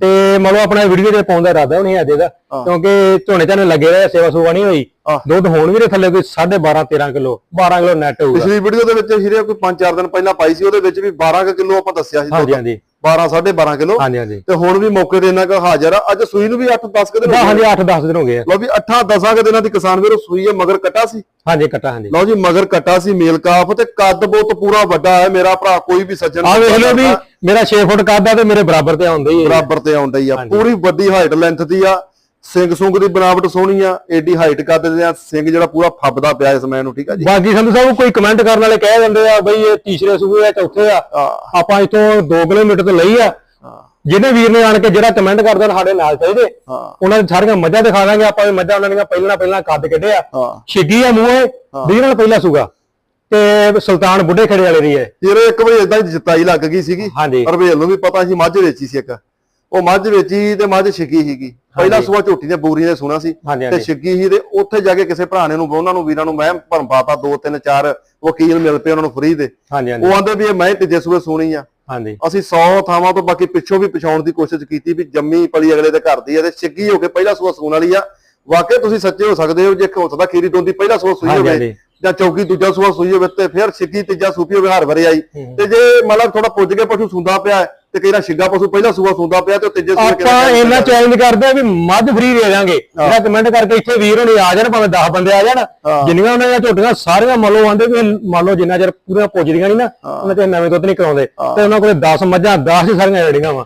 ਤੇ ਮੰਨ ਲਓ ਆਪਣਾ ਵੀਡੀਓ ਤੇ ਪਾਉਣ ਦਾ ਇਰਾਦਾ ਨਹੀਂ ਅੱਜ ਇਹਦਾ ਕਿਉਂਕਿ ਝੋਨੇ ਝਾਨੇ ਲੱਗੇ ਰਹੇ ਸੇਵਾ ਸੂਵਾ ਨਹੀਂ ਹੋਈ। ਦੁੱਧ ਹੋਣ ਵੀ ਦੇ ਥੱਲੇ ਕੋਈ 12.5 13 ਕਿਲੋ 12 ਕਿਲੋ ਨੈਟ ਹੋਊਗਾ। ਪਿਛਲੀ ਵੀਡੀਓ ਦੇ ਵਿੱਚ ਹੀਰੇ ਕੋਈ 5-4 ਦਿਨ ਪਹਿਲਾਂ ਪਾਈ ਸੀ ਉਹਦੇ ਵਿੱਚ ਵੀ 12 ਕਿਲੋ ਆਪਾਂ ਦੱਸਿਆ ਸੀ ਹਾਂਜੀ ਹਾਂਜੀ। 12 12.5 ਕਿਲੋ। ਹਾਂਜੀ ਹਾਂਜੀ। ਤੇ ਹੁਣ ਵੀ ਮੌਕੇ ਤੇ ਇੰਨਾ ਕੁ ਹਾਜ਼ਰ ਆ। ਅੱਜ ਸੂਈ ਨੂੰ ਵੀ 8-10 ਕਿ ਦਿਨ ਹੋ ਹਾਂ, ਗਏ। ਹਾਂਜੀ 8 10 ਦਿਨ ਹੋ ਗਏ ਆ। ਲਓ ਵੀ 8-10 ਕਿ ਦਿਨਾਂ ਦੀ ਕਿਸਾਨ ਵੀਰੋ ਸੂਈ ਹੈ ਮਗਰ ਕਟਾ ਸੀ। ਹਾਂਜੀ ਕੱਟਾ ਹਾਂਜੀ। ਲਓ ਜੀ ਮਗਰ ਕਟਾ ਸੀ ਮੇਲ ਕਾਫ ਤੇ ਕੱਦ ਬਹੁਤ ਪੂਰਾ ਵੱਡਾ ਹੈ। ਮੇਰਾ ਭਰਾ ਕੋਈ ਵੀ ਸੱਜਣ ਆ ਵੇਖ ਲਓ ਵੀ ਮੇਰਾ 6 ਫੁੱਟ ਕੱਦ ਆ ਤੇ ਮੇਰੇ ਬਰਾਬਰ ਤੇ ਆਉਂਦਾ ਹੀ ਹੈ। ਬਰਾਬਰ ਤੇ ਆਉਂਦਾ ਹੀ ਆ। ਪੂਰੀ ਵੱਡੀ ਹਾਈਟ ਲੈਂਥ ਦੀ ਆ। ਸਿੰਘ ਸੁੰਗ ਦੀ ਬਣਾਵਟ ਸੋਹਣੀ ਆ ਏਡੀ ਹਾਈਟ ਕਰ ਦਿੰਦੇ ਆ ਸਿੰਘ ਜਿਹੜਾ ਪੂਰਾ ਫੱਬਦਾ ਪਿਆ ਇਸ ਮੈਂ ਨੂੰ ਠੀਕ ਆ ਜੀ? ਬਾਕੀ ਸੰਧੂ ਸਾਹਿਬ ਕੋਈ ਕਮੈਂਟ ਕਰਨ ਵਾਲੇ ਕਹਿ ਦਿੰਦੇ ਆ ਬਈ ਇਹ ਤੀਸਰੇ ਸੂਬੇ ਆ ਚੌਥੇ ਆ ਆਪਾਂ ਇਥੋਂ 2 ਕਿਲੋਮੀਟਰ ਤੋਂ ਲਈ ਆ। ਜਿਹਨੇ ਵੀਰ ਨੇ ਆਣ ਕੇ ਜਿਹੜਾ ਕਮੈਂਟ ਕਰ ਦੇਣ ਸਾਡੇ ਨਾਲ ਚਾਹੀਦੇ। ਉਹਨਾਂ ਦੀ ਸਾਰੀਆਂ ਮੱਝਾਂ ਦਿਖਾ ਦਾਂਗੇ ਆਪਾਂ ਵੀ ਮੱਝਾਂ ਉਹਨਾਂ ਦੀਆਂ ਪਹਿਲਾਂ ਪਹਿਲਾਂ ਕੱਦ ਕੱਢਿਆ ਛਿੱਗੀ ਆ ਮੂੰਹੇ ਵੀਰ ਨਾਲ ਪਹਿਲਾ ਸੂਗਾ। ਤੇ ਸੁਲਤਾਨ ਬੁੱਢੇ ਖੜੇ ਵਾਲੇ ਦੀ ਹੈ ਫਿਰ ਇੱਕ ਵਾਰੀ ਇਦਾਂ ਹੀ ਜਿਤਾਈ ਲੱਗ ਗਈ ਸੀਗੀ। ਹਾਂਜੀ। ਰਵੇਲ ਨੂੰ ਵੀ ਪਤਾ ਸੀ ਮੱਝ ਵੇਚੀ ਸੀ ਇੱਕ। ਉਹ ਮੱਝ ਵੇਚੀ ਤੇ ਮੱਝ ਛਿੱਗੀ ਸੀਗੀ। ਪਹਿਲਾ ਸੂਆ ਝੋਟੀ ਦੇ ਬੂਰੀ ਨੇ ਸੁਣਾ ਸੀ ਤੇ ਛਿੱਗੀ ਸੀ ਤੇ ਉੱਥੇ ਜਾ ਕੇ ਕਿਸੇ ਭਰਾ ਨੇ ਨੂੰ ਉਹਨਾਂ ਨੂੰ ਵੀਰਾਂ ਨੂੰ ਮੈਂ ਭਰਮ ਪਾਤਾ ਦੋ ਤਿੰਨ ਚਾਰ ਵਕੀਲ ਮਿਲ ਪਏ ਉਹਨਾਂ ਨੂੰ ਫਰੀ ਦੇ। ਉਹ ਆਂਦੇ ਵੀ ਇਹ ਮੈਂ ਤੀਜੇ ਸੂਏ ਸੋਣੀ ਆ। ਹਾਂਜੀ। ਅਸੀਂ 100 ਥਾਵਾਂ ਤੋਂ ਬਾਕੀ ਪਿੱਛੋਂ ਵੀ ਪਛਾਉਣ ਦੀ ਕੋਸ਼ਿਸ਼ ਕੀਤੀ ਵੀ ਜੰਮੀ ਪਲੀ ਅਗਲੇ ਦੇ ਘਰ ਦੀ ਆ ਤੇ ਛਿੱਗੀ ਹੋ ਕੇ ਪਹਿਲਾ ਸੂਆ ਸੂਣ ਵਾਲੀ ਆ। ਵਾਕਿਆ ਤੁਸੀਂ ਸੱਚੇ ਹੋ ਸਕਦੇ ਹੋ ਜੇ ਸਕਦਾ ਖੀਰੀ ਦੋਂਦੀ ਪਹਿਲਾ ਸੂਆ ਸੂਈ ਹੋਵੇ। ਜਾਂ ਚੌਕੀ ਦੂਜਾ ਸੂਆ ਸੂਈ ਹੋਵੇ ਤੇ ਫਿਰ ਛਿੱਗੀ ਤੀਜਾ ਸੂਪੀ ਹੋਵੇ ਹਰ ਵਰੇ ਆਈ। ਤੇ ਜੇ ਮਤਲਬ ਥੋੜਾ ਪੁੱਜ ਕੇ ਪਸ਼ੂ ਸੁੰਦਾ ਪਿਆ ਤੇ ਕਈ ਵਾਰ ਪਸ਼ੂ ਪਹਿਲਾ ਸੂਆ ਸੁੰਦਾ ਪਿਆ ਤੇ ਤੀਜੇ ਸੂਏ ਆਪਾਂ ਇੰਨਾ ਚੈਲੰਜ ਕਰਦੇ ਆ ਵੀ ਮੱਝ ਫ੍ਰੀ ਦੇ ਦਾਂਗੇ ਜਿਹੜਾ ਕਮੈਂਟ ਕਰਕੇ ਇੱਥੇ ਵੀਰ ਹੋਣੀ ਆ ਜਾਣ ਭਾਵੇਂ 10 ਬੰਦੇ ਆ ਜਾਣ। ਜਿੰਨੀਆਂ ਉਹਨਾਂ ਦੀਆਂ ਝੋਟੀਆਂ ਸਾਰੀਆਂ ਮੰਨ ਲਓ ਆਂਦੇ ਵੀ ਮੰਨ ਲਓ ਜਿੰਨਾ ਚਿਰ ਪੂਰੀਆਂ ਪੁੱਜਦੀਆਂ ਨਹੀਂ ਨਾ ਉਹਨਾਂ ਤੇ ਨਵੇਂ ਦੁੱਧ ਨਹੀਂ ਕਰਾਉਂਦੇ। ਤੇ ਉਹਨਾਂ ਕੋਲੇ 10 ਮੱਝਾਂ 10 ਹੀ ਸਾਰੀਆਂ ਰੜੀਆਂ ਵਾ।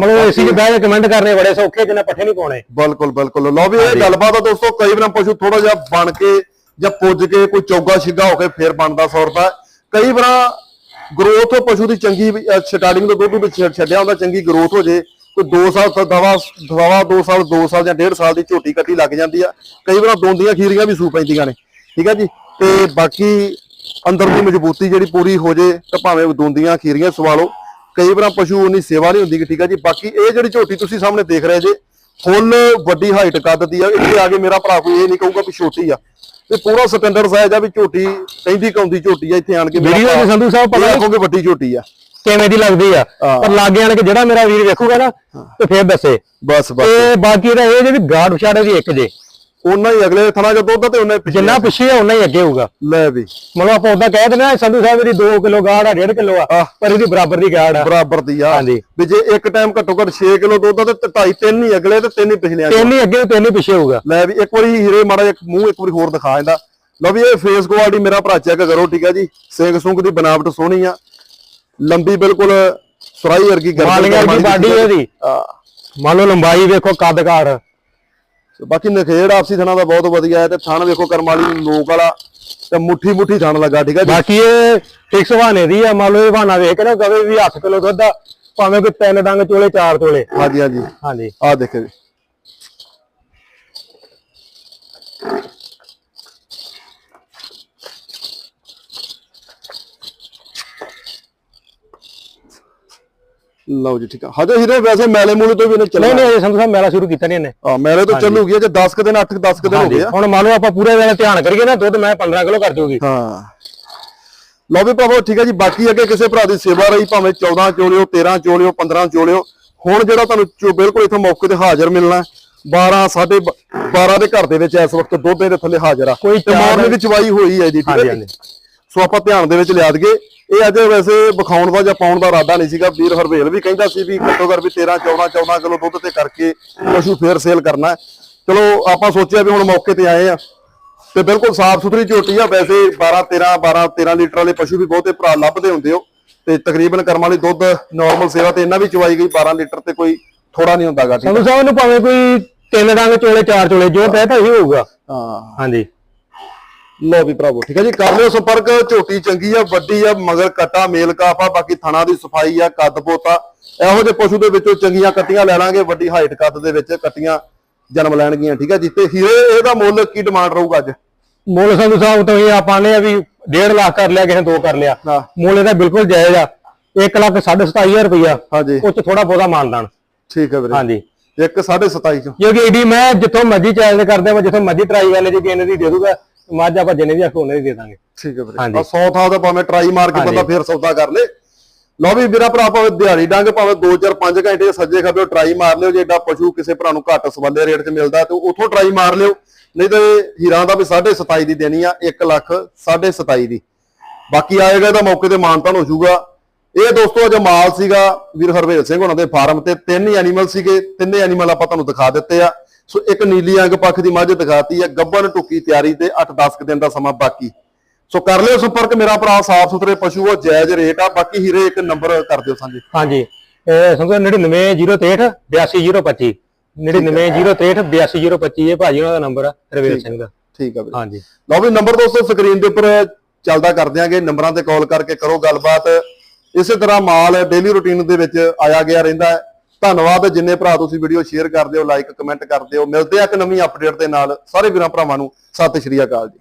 ਮਤਲਬ ਏਸੀ 'ਚ ਬਹਿ ਕੇ ਕਮੈਂਟ ਕਰਨੇ ਬੜੇ ਸੌਖੇ ਜਿੰਨਾ ਪੱਠੇ ਨਹੀਂ ਪਾਉਣੇ। ਬਿਲਕੁਲ ਬਿਲਕੁਲ। ਲਓ ਵੀ ਇਹ ਗੱਲਬਾਤ ਆ ਦੋਸਤੋ ਕਈ ਵਾਰ ਪਸ਼ੂ ਥੋੜਾ ਜਿਹਾ ਬਣ ਕੇ ਜਾਂ ਪੁੱਜ ਕੇ ਕੋਈ ਚੌਗਾ ਛਿੱਗਾ ਹੋ ਕੇ ਫੇਰ ਬਣਦਾ 100 ਰੁਪਏ ਕਈ ਵਾਰ ਗਰੋਥ ਪਸ਼ੂ ਦੀ ਚੰਗੀ ਸਟਾਰਟਿੰਗ ਤੋਂ ਦੁੱਧ ਵਿੱਚ ਛੱਡਿਆ ਹੁੰਦਾ ਚੰਗੀ ਗਰੋਥ ਹੋ ਜੇ ਕੋਈ 2 ਸਾਲ ਤੋਂ ਦਵਾ ਦਵਾ 2 ਸਾਲ 2 ਸਾਲ ਜਾਂ 1.5 ਸਾਲ ਦੀ ਝੋਟੀ ਕੱਟੀ ਲੱਗ ਜਾਂਦੀ ਆ। ਕਈ ਵਾਰ ਦੋਂਦੀਆਂ ਖੀਰੀਆਂ ਵੀ ਸੂ ਪੈਂਦੀਆਂ ਨੇ ਠੀਕ ਆ ਜੀ? ਤੇ ਬਾਕੀ ਅੰਦਰ ਦੀ ਮਜ਼ਬੂਤੀ ਜਿਹੜੀ ਪੂਰੀ ਹੋ ਜੇ ਤਾਂ ਭਾਵੇਂ ਦੋਂਦੀਆਂ ਖੀਰੀਆਂ ਸਵਾ ਲਓ ਕਈ ਵਾਰ ਪਸ਼ੂ ਉਨੀ ਸੇਵਾ ਨਹੀਂ ਹੁੰਦੀ ਗੀ, ਠੀਕ ਆ ਜੀ? ਬਾਕੀ ਇਹ ਜਿਹੜੀ ਝੋਟੀ ਤੁਸੀਂ ਸਾਹਮਣੇ ਦੇਖ ਰਹੇ ਜੇ ਫੁੱਲ ਵੱਡੀ ਹਾਈਟ ਕੱਦ ਦੀ ਆ ਇੱਥੇ ਆ ਕੇ ਮੇਰਾ ਭਰਾ ਕੋਈ ਇਹ ਨਹੀਂ ਕਹੂਗਾ ਵੀ ਛੋਟੀ ਆ। ਤੇ ਪੂਰਾ ਸਟੈਂਡਰਡ ਸਾਈਜ਼ ਆ ਵੀ ਝੋਟੀ ਕਹਿੰਦੀ ਕਾਉਂਦੀ ਝੋਟੀ ਆ ਇੱਥੇ ਆਣ ਕੇ ਵੀਡੀਓ ਭਰਾ- ਸੰਧੂ ਸਾਹਿਬ ਪਤਾ ਨਹੀਂ ਆਖੋਗੇ ਵੱਡੀ ਝੋਟੀ ਆ। ਕਿਵੇਂ ਦੀ ਲੱਗਦੀ ਆ। ਪਰ ਲਾਗੇ ਆਣ ਕੇ ਜਿਹੜਾ ਮੇਰਾ ਵੀਰ ਵੇਖੂਗਾ ਨਾ ਤੇ ਫੇਰ ਦੱਸੇ। ਬਸ ਬਸ। ਤੇ ਬਾਕੀ ਇਹਦਾ ਇਹ ਜੇ ਵੀ ਗਾਡ ਵਿਛਾੜੇ ਦੀ ਇੱਕ ਜੇ। ਉਹਨਾਂ ਹੀ ਅਗਲੇ ਥਣਾ ਚ ਦੁੱਧ ਤੇ ਉਹਨਾਂ ਹੀ ਪਿੱਛੇ ਜਿੰਨਾ ਪਿੱਛੇ ਆ ਉਨਾ ਹੀ ਅੱਗੇ ਹੋਊਗਾ। ਲੈ ਵੀ। ਮਤਲਬ ਆਪਾਂ ਉਦਾਂ ਕਹਿ ਦਿੰਦੇ ਆ ਸੰਧੂ ਸਾਹਿਬ ਦੀ 2 ਕਿਲੋ ਗਾੜ ਆ 1.5 ਕਿਲੋ ਆ। ਪਰ ਇਹਦੀ ਬਰਾਬਰ ਦੀ ਗਾੜ ਆ। ਬਰਾਬਰ ਦੀ ਆ। ਹਾਂਜੀ। ਵੀ ਜੇ ਇੱਕ ਟਾਈਮ ਘੱਟੋ ਘੱਟ 6 ਕਿਲੋ ਦੁੱਧ ਆ ਤੇ 2.5 ਤਿੰਨ ਹੀ ਅਗਲੇ ਤੇ ਤਿੰਨ ਹੀ ਪਿਛਲੇ ਆ। ਤਿੰਨ ਹੀ ਅੱਗੇ ਤੇ ਤਿੰਨ ਹੀ ਪਿੱਛੇ ਹੋਊਗਾ। ਲੈ ਵੀ ਇੱਕ ਵਾਰੀ ਹੀਰੇ ਮਾੜਾ ਜਿਹਾ ਮੂੰਹ ਇੱਕ ਵਾਰੀ ਹੋਰ ਦਿਖਾ ਜਾਂਦਾ ਲਓ ਵੀ ਇਹ ਫੇਸ ਕੁਆਲਿਟੀ ਮੇਰਾ ਭਰਾ ਚੈੱਕ ਕਰੋ ਠੀਕ ਆ ਜੀ। ਸਿੰਘ ਸੁੰਗ ਦੀ ਬਣਾਵਟ ਸੋਹਣੀ ਆ। ਲੰਬੀ ਬਿਲਕੁਲ ਸੁਰਾਈ ਵਰਗੀ ਗਰਦਨ ਕਰਮਾਲੀ ਬਾਡੀ ਇਹਦੀ। ਮੰਨ ਲਓ ਲੰਬਾਈ ਵੇਖੋ ਕੱਦ ਕਾਠ ਬਾਕੀ ਨਖੇੜ ਆਪਸੀ ਥਣਾ ਦਾ ਬਹੁਤ ਵਧੀਆ ਹੈ ਤੇ ਥਣ ਵੇਖੋ ਕਰਮਾਲੀ ਨੋਕ ਵਾਲਾ ਤੇ ਮੁੱਠੀ ਮੁੱਠੀ ਥਣ ਲੱਗਾ ਠੀਕ ਜੀ? ਬਾਕੀ ਇਹ ਫਿਕਸ ਬਹਾਨੇ ਦੀ ਆ ਮੰਨ ਲਓ ਇਹ ਬਹਾਨਾ ਵੇਖ ਕੇ ਨਾ ਕਵੇ ਵੀ 8 ਕਿਲੋ ਦੁੱਧ ਆ ਭਾਵੇਂ ਕੋਈ ਤਿੰਨ ਡੰਗ ਚੋਲੇ ਚਾਰ ਚੋਲੇ। ਹਾਂਜੀ ਹਾਂਜੀ। ਹਾਂਜੀ। ਆ ਦੇਖੋ ਜੀ। ਲਓ ਜੀ ਠੀਕ ਆ। ਹਜੇ ਹੀਰੇ ਵੈਸੇ ਮੈਲੇ ਮੂਲੇ ਤੋਂ ਵੀ ਇਹਨੇ ਨਹੀਂ ਚੱਲਣਾ। ਨਹੀਂ ਇਹ ਸੰਧੂ ਸਾਹਿਬ ਮੇਲਾ ਸ਼ੁਰੂ ਕੀਤਾ ਨਹੀਂ ਇਹਨੇ। ਆ ਮੈਲੇ ਤੋਂ ਚੱਲੂਗੀ ਜੇ 10 ਕ ਦਿਨ 8 10 ਕ ਦਿਨ ਹੋ ਗਏ ਆ। ਹੁਣ ਮੰਨ ਲਓ ਆਪਾਂ ਪੂਰੇ ਵੇਲੇ ਧਿਆਨ ਕਰੀਏ ਨਾ ਦੁੱਧ ਮੈਂ 15 ਕਿਲੋ ਕਰ ਦੂਗੀ ਹਾਂ। ਲਓ ਵੀ ਭਾਵੇਂ ਠੀਕ ਹੈ ਜੀ ਬਾਕੀ ਅੱਗੇ ਕਿਸੇ ਭਰਾ ਦੀ ਸੇਵਾ ਰਹੀ ਭਾਵੇਂ 14 ਚੋਲਿਓ 13 ਚੋਲਿਓ 15 ਚੋਲਿਓ ਹੁਣ ਜਿਹੜਾ ਤੁਹਾਨੂੰ ਬਿਲਕੁਲ ਇੱਥੇ ਮੌਕੇ ਤੇ ਹਾਜ਼ਰ ਮਿਲਣਾ 12 ਸਾਢੇ 12 ਦੇ ਘਰ ਦੇ ਵਿੱਚ ਇਸ ਵਕਤ ਦੁੱਧ ਦੇ ਥੱਲੇ ਹਾਜ਼ਰ ਆ। ਕੋਈ ਮਾਰਨੇ ਦੀ ਚਵਾਈ ਹੋਈ ਹੈ ਜੀ ਠੀਕ ਹੈ ਸੋ ਆਪਾਂ ਧਿਆਨ ਦੇ ਵਿੱਚ ਲਿਆ ਦਈਏ। ਇਹ ਅੱਜ ਵੈਸੇ ਵਿਖਾਉਣ ਦਾ ਜਾਂ ਪਾਉਣ ਦਾ ਇਰਾਦਾ ਨਹੀਂ ਸੀਗਾ। ਵੀਰ ਹਰਵੇਲ ਵੀ ਕਹਿੰਦਾ ਸੀ ਵੀ ਘੱਟੋ ਘੱਟ ਵੀ 13 14 14 ਕਿਲੋ ਦੁੱਧ ਤੇ ਕਰਕੇ ਪਸ਼ੂ ਫੇਰ ਸੇਲ ਕਰਨਾ ਹੈ। ਚਲੋ ਆਪਾਂ ਸੋਚਿਆ ਵੀ ਹੁਣ ਮੌਕੇ ਤੇ ਆਏ ਆ ਤੇ ਬਿਲਕੁਲ ਸਾਫ਼ ਸੁਥਰੀ ਝੋਟੀ ਆ। ਵੈਸੇ 12 13 12 13 ਲੀਟਰ ਵਾਲੇ ਪਸ਼ੂ ਵੀ ਬਹੁਤੇ ਭਰਾ ਲੱਭਦੇ ਹੁੰਦੇ ਹੋ। ਤੇ ਤਕਰੀਬਨ ਕਰਮ ਵਾਲੀ ਦੁੱਧ ਨਾਰਮਲ ਸੇਵਾ ਤੇ ਇਹਨਾਂ ਵੀ ਚਵਾਈ ਗਈ 12 ਲੀਟਰ ਤੇ ਕੋਈ ਥੋੜਾ ਨਹੀਂ ਹੁੰਦਾਗਾ ਠੀਕ ਸੰਧੂ ਸਾਹਿਬ ਨੂੰ ਭਾਵੇਂ ਕੋਈ ਤਿੰਨ ਡੰਗ ਚੋਲੇ ਚਾਰ ਚੋਲੇ ਜੋ ਕਹਿ ਤਾਂ ਇਹੀ ਹੋਊਗਾ। ਹਾਂ। ਹਾਂਜੀ। ਲੋ ਵੀ ਭਰਾਵੋ ਠੀਕ ਹੈ ਜੀ? ਕਰ ਲਿਓ ਸੰਪਰਕ ਝੋਟੀ ਚੰਗੀ ਆ ਵੱਡੀ ਆ ਮਗਰ ਕਟਾ ਮੇਲ ਕਾਫਾ ਬਾਕੀ ਥਣਾ ਦੀ ਸਫ਼ਾਈ ਆ ਕੱਦ ਪੋਤਾ। ਇਹੋ ਜਿਹੇ ਪਸ਼ੂ ਦੇ ਵਿੱਚੋਂ ਚੰਗੀਆਂ ਕੱਟੀਆਂ ਲੈ ਲਾਂਗੇ ਵੱਡੀ ਹਾਈਟ ਕੱਦ ਦੇ ਵਿੱਚ ਕੱਟੀਆਂ ਜਨਮ ਲੈਣਗੀਆਂ ਠੀਕ ਹੈ ਜੀ? ਤੇ ਹੀਰੇ ਇਹਦਾ ਮੁੱਲ ਕੀ ਡਿਮਾਂਡ ਰਹੂਗਾ ਅੱਜ? ਮੁੱਲ ਸੰਧੂ ਸਾਹਿਬ ਤੋਂ ਇਹ ਆਪਾਂ ਨੇ ਵੀ 1.5 ਲੱਖ ਕਰ ਲਿਆ ਕਿਸੇ 2 ਕਰ ਲਿਆ। ਮੁੱਲ ਇਹਦਾ ਬਿਲਕੁਲ ਜਾਇਜ਼ ਆ। 1 ਲੱਖ 27500 ਰੁਪਇਆ ਹਾਂਜੀ। ਉਹ ਚ ਥੋੜਾ ਬਹੁਤਾ ਮਾਨਦਾਨ ਠੀਕ ਹੈ ਵੀਰੇ। ਹਾਂਜੀ। ਇੱਕ 27.5 ਚੋਂ। ਕਿਉਂਕਿ ਏਡੀ ਮੈਂ ਜਿੱਥੋਂ ਮਰਜ਼ੀ ਚੈਲੰਜ ਕਰਦੇ ਆ ਜਿੱਥੋਂ ਮਰਜ਼ੀ ਟਰਾਈ ਵਾਲੇ ਜੀ ਕਿਸੇ ਦੀ ਦੇ ਦੂਗਾ ਮੱਝ ਆਪਾਂ ਜਿੰਨੇ ਵੀ ਆਖੋ ਉਹਨੇ ਦੀ ਦਾਂਗੇ। ਠੀਕ ਹੈ ਵੀਰੇ। ਆ 100 ਥਾਂ ਦਾ ਭਾਵੇਂ ਟਰਾਈ ਮਾਰ ਕੇ ਬੰਦਾ ਫੇਰ ਸੌਦਾ ਕਰ ਲੇ। ਲਓ ਵੀ ਵੀਰਾ ਭਰਾ ਭਾਵੇਂ ਦਿਹਾੜੀ ਡੰਗ ਭਾਵੇਂ 2 4 5 ਘੰਟੇ ਸੱਜੇ ਖੱਬੇ ਟਰਾਈ ਮਾਰ ਲਿਓ ਜੇ ਏਡਾ ਪਸ਼ੂ ਕਿਸੇ ਭਰਾ ਨੂੰ ਘੱਟ ਸਵੱਲੇ ਰੇਟ 'ਚ ਮਿਲਦਾ ਤੇ ਉਥੋਂ ਟਰਾਈ ਮਾਰ ਲਿਓ। ਨਹੀਂ ਤੇ ਹੀਰਾਂ ਦਾ ਵੀ 27.5 ਦੀ ਦੇਣੀ ਆ 1 ਲੱਖ 27.5 ਦੀ। ਬਾਕੀ ਆਏਗਾ ਤਾਂ ਮੌਕੇ ਤੇ ਮਾਨਤਾਨ ਹੋ ਜਾਊਗਾ। ਇਹ ਦੋਸਤੋ ਅਜੇ ਮਾਲ ਸੀਗਾ ਵੀਰ ਹਰਵੇਲ ਸਿੰਘ ਉਹਨਾਂ ਦੇ ਫਾਰਮ ਤੇ। ਤਿੰਨ ਐਨੀਮਲ ਸੀਗੇ ਤਿੰਨੇ ਐਨੀਮਲ ਆਪਾਂ ਤੁਹਾਨੂੰ ਦਿਖਾ ਦਿੱਤੇ ਆ। ਸੋ ਇੱਕ ਨੀਲੀ ਅੰਗ ਪੱਖ ਦੀ ਮੱਝ ਦਿਖਾਤੀ ਆ ਗੱਬਨ ਟੁੱਕੀ ਤਿਆਰੀ ਤੇ 8-10 ਦਿਨ ਦਾ ਸਮਾਂ ਬਾਕੀ। ਸੋ ਕਰ ਲਿਓ ਸੰਪਰਕ ਮੇਰਾ ਭਰਾ ਸਾਫ਼ ਸੁਥਰੇ ਪਸ਼ੂ ਆ ਜਾਇਜ਼ ਰੇਟ ਆ ਬਾਕੀ ਹੀਰੇ ਇੱਕ ਨੰਬਰ ਕਰ ਦਿਓ ਸਾਂਝੇ। ਹਾਂਜੀ ਇਹ ਸੰਧੂ 99 063 82025 99063 ਇਹ ਭਾਜੀ ਉਹਨਾਂ ਦਾ ਨੰਬਰ ਆ ਰਵੇਲ ਸਿੰਘ ਦਾ। ਠੀਕ ਆ ਵੀਰੇ। ਹਾਂਜੀ। ਲਓ ਵੀ ਨੰਬਰ ਦੋਸਤੋ ਸਕਰੀਨ ਦੇ ਉੱਪਰ ਚੱਲਦਾ ਕਰ ਦਿਆਂਗੇ ਨੰਬਰਾਂ ਤੇ ਕਾਲ ਕਰਕੇ ਕਰੋ ਗੱਲਬਾਤ। ਇਸੇ ਤਰ੍ਹਾਂ ਮਾਲ ਡੇਲੀ ਰੁਟੀਨ ਦੇ ਵਿੱਚ ਆਇਆ ਗਿਆ ਰਹਿੰਦਾ ਹੈ। ਧੰਨਵਾਦ, ਜਿੰਨੇ ਭਰਾ ਤੁਸੀਂ ਵੀਡੀਓ ਸ਼ੇਅਰ ਕਰਦੇ ਹੋ ਲਾਈਕ ਕਮੈਂਟ ਕਰਦੇ ਹੋ, ਮਿਲਦੇ ਆ ਇੱਕ ਨਵੀਂ ਅਪਡੇਟ ਦੇ ਨਾਲ। ਸਾਰੇ ਵੀਰਾਂ ਭਰਾਵਾਂ ਨੂੰ ਸਤਿ ਸ਼੍ਰੀ ਅਕਾਲ ਜੀ।